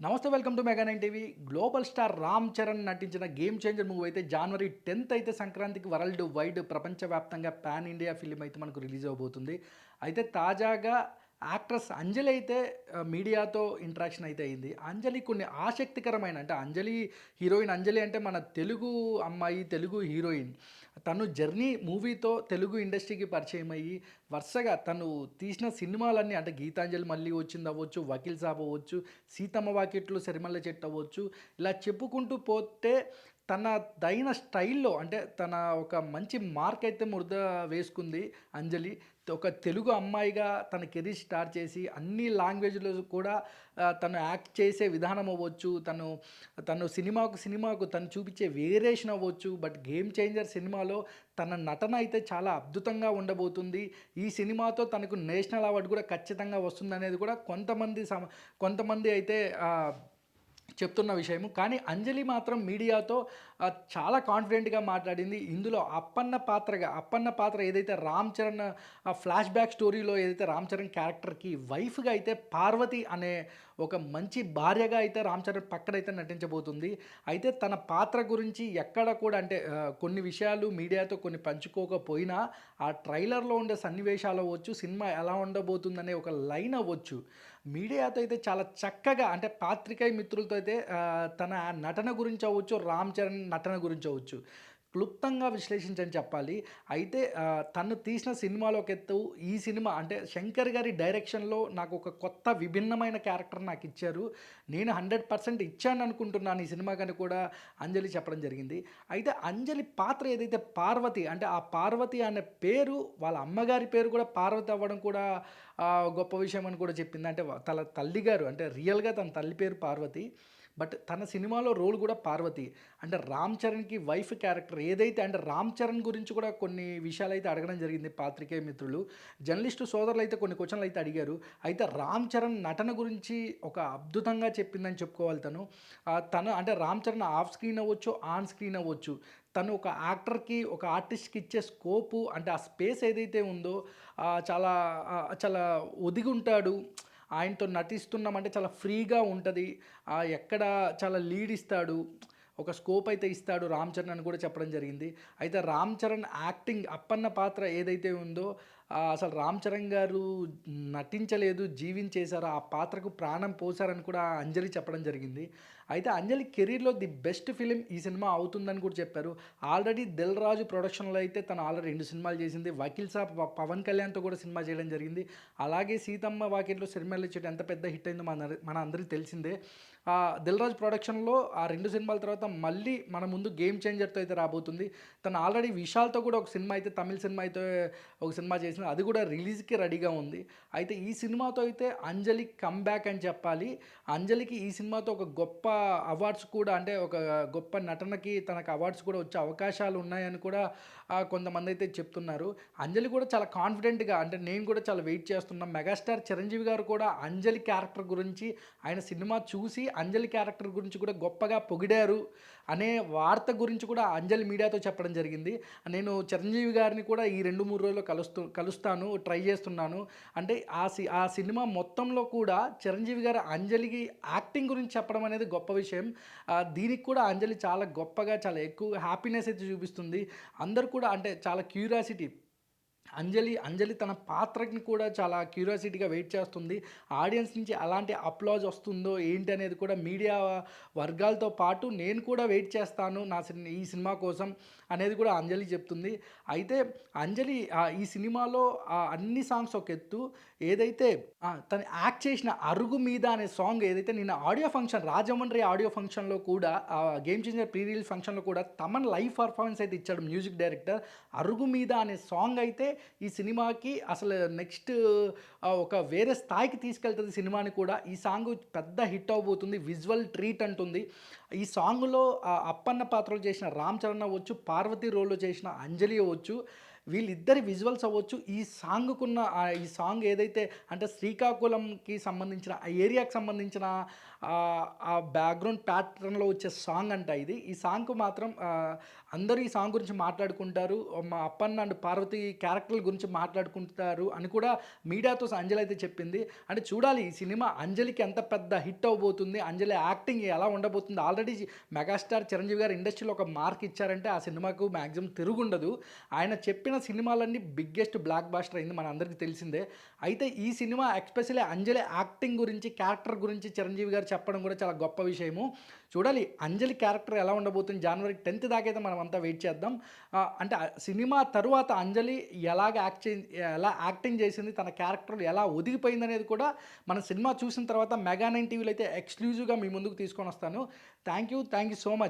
Namaste welcome to mega nine TV. Global star Ram Charan నటించిన game changer movie అయితే జనవరి tenth అయితే సంక్రాంతికి వరల్డ్ వైడ్ ప్రపంచవ్యాప్తంగా పాన్ ఇండియా ఫిలిం అయితే మనకు రిలీజ్ అవబోతుంది. అయితే తాజాగా యాక్ట్రెస్ అంజలి అయితే మీడియాతో ఇంటరాక్షన్ అయితే అయింది. అంజలి కొన్ని ఆసక్తికరమైన అంటే అంజలి హీరోయిన్ అంజలి అంటే మన తెలుగు అమ్మాయి తెలుగు హీరోయిన్. తను జర్నీ మూవీతో తెలుగు ఇండస్ట్రీకి పరిచయం అయ్యి వరుసగా తను తీసిన సినిమాలన్నీ అంటే గీతాంజలి మళ్ళీ వచ్చింది అవ్వచ్చు వకీల్ సాబ్ అవ్వచ్చు సీతమ్మ వాకిట్లు సిరిమల్ల చెట్టు అవ్వచ్చు ఇలా చెప్పుకుంటూ పోతే తన దైన స్టైల్లో అంటే తన ఒక మంచి మార్క్ అయితే మురద వేసుకుంది అంజలి. ఒక తెలుగు అమ్మాయిగా తన కెరీర్ స్టార్ట్ చేసి అన్ని లాంగ్వేజ్లో కూడా తను యాక్ట్ చేసే విధానం అవ్వచ్చు తను తను సినిమాకు సినిమాకు తను చూపించే వేరియేషన్ అవ్వచ్చు బట్ గేమ్ చేంజర్ సినిమాలో తన నటన అయితే చాలా అద్భుతంగా ఉండబోతుంది. ఈ సినిమాతో తనకు నేషనల్ అవార్డు కూడా ఖచ్చితంగా వస్తుంది అనేది కూడా కొంతమంది సమ కొంతమంది అయితే చెప్తున్న విషయము. కానీ అంజలి మాత్రం మీడియాతో చాలా కాన్ఫిడెంట్గా మాట్లాడింది. ఇందులో అప్పన్న పాత్రగా అప్పన్న పాత్ర ఏదైతే రామ్ చరణ్ ఫ్లాష్ బ్యాక్ స్టోరీలో ఏదైతే రామ్ చరణ్ క్యారెక్టర్కి వైఫ్గా అయితే పార్వతి అనే ఒక మంచి భార్యగా అయితే రామ్ చరణ్ పక్కనైతే నటించబోతుంది. అయితే తన పాత్ర గురించి ఎక్కడ కూడా అంటే కొన్ని విషయాలు మీడియాతో కొన్ని పంచుకోకపోయినా ఆ ట్రైలర్లో ఉండే సన్నివేశాలు అవ్వచ్చు సినిమా ఎలా ఉండబోతుందనే ఒక లైన్ అవ్వచ్చు. మీడియాతో అయితే చాలా చక్కగా అంటే పాత్రికేయ మిత్రులతో అయితే తన నటన గురించి అవ్వచ్చు రామ్ చరణ్ నటన గురించి అవ్వచ్చు. క్లుప్తంగా విశ్లేషించని చెప్పాలి. అయితే తను తీసిన సినిమాలో ఎత్తు ఈ సినిమా అంటే శంకర్ గారి డైరెక్షన్లో నాకు ఒక కొత్త విభిన్నమైన క్యారెక్టర్ నాకు ఇచ్చారు నేను హండ్రెడ్ పర్సెంట్ ఇచ్చాను అనుకుంటున్నాను ఈ సినిమా కానీ కూడా అంజలి చెప్పడం జరిగింది. అయితే అంజలి పాత్ర ఏదైతే పార్వతి అంటే ఆ పార్వతి అనే పేరు వాళ్ళ అమ్మగారి పేరు కూడా పార్వతి అవ్వడం కూడా గొప్ప విషయం అని కూడా చెప్పింది. అంటే తల తన తల్లి గారు అంటే రియల్గా తన తల్లి పేరు పార్వతి. బట్ తన సినిమాలో రోల్ కూడా పార్వతి. అంటే రామ్ చరణ్కి వైఫ్ క్యారెక్టర్ ఏదైతే అంటే రామ్ చరణ్ గురించి కూడా కొన్ని విషయాలు అయితే అడగడం జరిగింది పాత్రికేయ మిత్రులు. జర్నలిస్టు సోదరులు అయితే కొన్ని క్వశ్చన్లు అయితే అడిగారు. అయితే రామ్ చరణ్ నటన గురించి ఒక అద్భుతంగా చెప్పిందని చెప్పుకోవాలి తను. తను అంటే రామ్ చరణ్ ఆఫ్ స్క్రీన్ అవ్వచ్చు ఆన్ స్క్రీన్ అవ్వచ్చు. తను ఒక యాక్టర్కి ఒక ఆర్టిస్ట్కి ఇచ్చే స్కోపు అంటే ఆ స్పేస్ ఏదైతే ఉందో చాలా చాలా ఒదిగి ఉంటాడు ఆయనతో నటిస్తున్నామంటే చాలా ఫ్రీగా ఉంటుంది. ఎక్కడ చాలా లీడ్ ఇస్తాడు. ఒక స్కోప్ అయితే ఇస్తాడు రామ్ చరణ్ అని కూడా చెప్పడం జరిగింది. అయితే రామ్ చరణ్ యాక్టింగ్ అప్పన్న పాత్ర ఏదైతే ఉందో అసలు రామ్ చరణ్ గారు నటించలేదు జీవించేశారు ఆ పాత్రకు ప్రాణం పోసారని కూడా అంజలి చెప్పడం జరిగింది. అయితే అంజలి కెరీర్లో ది బెస్ట్ ఫిలిం ఈ సినిమా అవుతుందని కూడా చెప్పారు. ఆల్రెడీ దిల్ రాజు ప్రొడక్షన్లో అయితే తను ఆల్రెడీ రెండు సినిమాలు చేసింది. వకీల్ సాబ్ పవన్ కళ్యాణ్తో కూడా సినిమా చేయడం జరిగింది. అలాగే సీతమ్మ వాకిట్లో సినిమాలు ఇచ్చేట ఎంత పెద్ద హిట్ అయిందో మన మన అందరికీ తెలిసిందే. ఆ దిల్ రాజు ప్రొడక్షన్లో ఆ రెండు సినిమాల తర్వాత మళ్ళీ మన ముందు గేమ్ చేంజర్తో అయితే రాబోతుంది. తను ఆల్రెడీ విశాల్తో కూడా ఒక సినిమా అయితే తమిళ సినిమా అయితే ఒక సినిమా చేసింది. అది కూడా రిలీజ్కి రెడీగా ఉంది. అయితే ఈ సినిమాతో అయితే అంజలి కమ్బ్యాక్ అని చెప్పాలి. అంజలికి ఈ సినిమాతో ఒక గొప్ప అవార్డ్స్ కూడా అంటే ఒక గొప్ప నటనకి తనకు అవార్డ్స్ కూడా వచ్చే అవకాశాలు ఉన్నాయని కూడా కొంతమంది అయితే చెప్తున్నారు. అంజలి కూడా చాలా కాన్ఫిడెంట్గా అంటే నేను కూడా చాలా వెయిట్ చేస్తున్నా. మెగాస్టార్ చిరంజీవి గారు కూడా అంజలి క్యారెక్టర్ గురించి ఆయన సినిమా చూసి అంజలి క్యారెక్టర్ గురించి కూడా గొప్పగా పొగిడారు అనే వార్త గురించి కూడా అంజలి మీడియాతో చెప్పడం జరిగింది. నేను చిరంజీవి గారిని కూడా ఈ రెండు మూడు రోజుల్లో కలుస్తూ కలుస్తాను ట్రై చేస్తున్నాను. అంటే ఆ సి ఆ సినిమా మొత్తంలో కూడా చిరంజీవి గారు అంజలికి యాక్టింగ్ గురించి చెప్పడం అనేది గొప్ప గొప్ప విషయం. దీనికి కూడా అంజలి చాలా గొప్పగా చాలా ఎక్కువ హ్యాపీనెస్ అయితే చూపిస్తుంది. అందరు కూడా అంటే చాలా క్యూరియాసిటీ అంజలి అంజలి తన పాత్రకి కూడా చాలా క్యూరియాసిటీగా వెయిట్ చేస్తుంది. ఆడియన్స్ నుంచి అలాంటి అప్లాజ్ వస్తుందో ఏంటి అనేది కూడా మీడియా వర్గాలతో పాటు నేను కూడా వెయిట్ చేస్తాను నా ఈ సినిమా కోసం అనేది కూడా అంజలి చెప్తుంది. అయితే అంజలి ఈ సినిమాలో అన్ని సాంగ్స్ ఒక ఎత్తు. ఏదైతే తను యాక్ట్ చేసిన అరుగు మీద అనే సాంగ్ ఏదైతే నిన్న ఆడియో ఫంక్షన్ రాజమండ్రి ఆడియో ఫంక్షన్లో కూడా గేమ్ చేంజర్ ప్రీ రిలీజ్ ఫంక్షన్లో కూడా తమన్ లైవ్ పర్ఫార్మెన్స్ అయితే ఇచ్చాడు మ్యూజిక్ డైరెక్టర్. అరుగు మీద అనే సాంగ్ అయితే ఈ సినిమాకి అసలు నెక్స్ట్ ఒక వేరే స్థాయికి తీసుకెళ్తుంది సినిమాని కూడా. ఈ సాంగ్ పెద్ద హిట్ అవబోతుంది విజువల్ ట్రీట్ అంటుంది. ఈ సాంగ్లో అప్పన్న పాత్రలు చేసిన రామ్ చరణ్ అవ్వచ్చు పార్వతి రోల్లో చేసిన అంజలి అవ్వచ్చు వీళ్ళిద్దరి విజువల్స్ అవ్వచ్చు. ఈ సాంగ్కున్న ఈ సాంగ్ ఏదైతే అంటే శ్రీకాకుళంకి సంబంధించిన ఆ ఏరియాకి సంబంధించిన ఆ బ్యాక్గ్రౌండ్ ప్యాటర్న్లో వచ్చే సాంగ్ అంట ఇది. ఈ సాంగ్కు మాత్రం అందరూ ఈ సాంగ్ గురించి మాట్లాడుకుంటారు. మా అప్పన్న అండ్ పార్వతి క్యారెక్టర్ల గురించి మాట్లాడుకుంటారు అని కూడా మీడియాతో అంజలి అయితే చెప్పింది. అంటే చూడాలి ఈ సినిమా అంజలికి ఎంత పెద్ద హిట్ అవబోతుంది అంజలి యాక్టింగ్ ఎలా ఉండబోతుంది. ఆల్రెడీ మెగాస్టార్ చిరంజీవి గారు ఇండస్ట్రీలో ఒక మార్క్ ఇచ్చారంటే ఆ సినిమాకు మ్యాక్సిమం తిరుగుండదు. ఆయన చెప్పిన సినిమాలన్నీ బిగ్గెస్ట్ బ్లాక్ బాస్టర్ అయింది మన అందరికీ తెలిసిందే. అయితే ఈ సినిమా ఎక్స్పెషల్లీ అంజలి యాక్టింగ్ గురించి క్యారెక్టర్ గురించి చిరంజీవి గారు చెప్పడం కూడా చాలా గొప్ప విషయము. చూడాలి అంజలి క్యారెక్టర్ ఎలా ఉండబోతుంది? జనవరి టెన్త్ దాకా అయితే మనం అంతా వెయిట్ చేద్దాం. అంటే సినిమా తరువాత అంజలి ఎలాగ యాక్ట్ చే ఎలా యాక్టింగ్ చేసింది తన క్యారెక్టర్ ఎలా ఒదిగిపోయింది అనేది కూడా మన సినిమా చూసిన తర్వాత మెగా నైన్ టీవీలో అయితే ఎక్స్క్లూజివ్గా మీ ముందుకు తీసుకొని వస్తాను. Thank you thank you so much